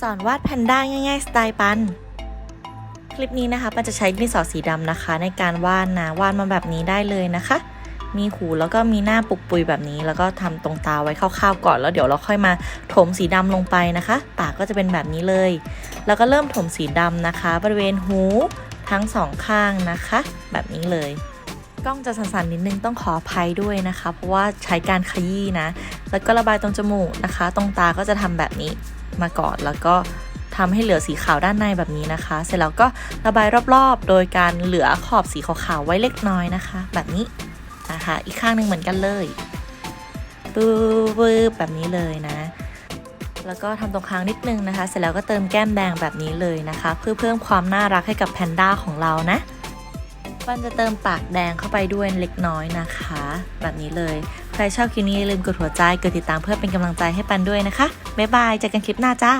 สอนวาดแพนด้าง่ายๆ สไตล์ปัน คลิปนี้นะคะปันจะใช้ดินสอสีดำนะคะ ในการวาดนะวาดมาแบบนี้ได้เลยนะคะ มีหูแล้วก็มีหน้าปุกปุยแบบนี้ แล้วก็ทำตรงตาไว้คร่าวๆก่อน แล้วเดี๋ยวเราค่อยมาถมสีดำลงไปนะคะ ปากก็จะเป็นแบบนี้เลย แล้วก็เริ่มถมสีดำนะคะ บริเวณหูทั้งสองข้างนะคะ แบบนี้เลยกล้องจะสั่นๆนิดนึงต้องขออภัยด้วยนะคะ เพราะว่าใช้การขยี้นะ แล้วก็ระบายตรงจมูกนะคะ ตรงตาก็จะทำแบบนี้ มาก่อน แล้วก็ทำให้เหลือสีขาวด้านในแบบนี้นะคะ เสร็จแล้วก็ระบายรอบๆ โดยการเหลือขอบสีขาวๆไว้เล็กน้อยนะคะ แบบนี้นะคะ อีกข้างหนึ่งเหมือนกันเลยปื๊บแบบนี้เลยนะ แล้วก็ทำตรงคางนิดนึงนะคะ เสร็จแล้วก็เติมแก้มแดงแบบนี้เลยนะคะ เพื่อเพิ่มความน่ารักให้กับแพนด้าของเรานะปันจะเติมปากแดงเข้าไปด้วยเล็กน้อยนะคะ แบบนี้เลย รชอบคลิปนี้อย่าลืมกดหัวใจ กดติดตามเพื่อเป็นกำลังใจให้ปันด้วยนะคะ บ๊ายบายเจอกันคลิปหน้าจ้า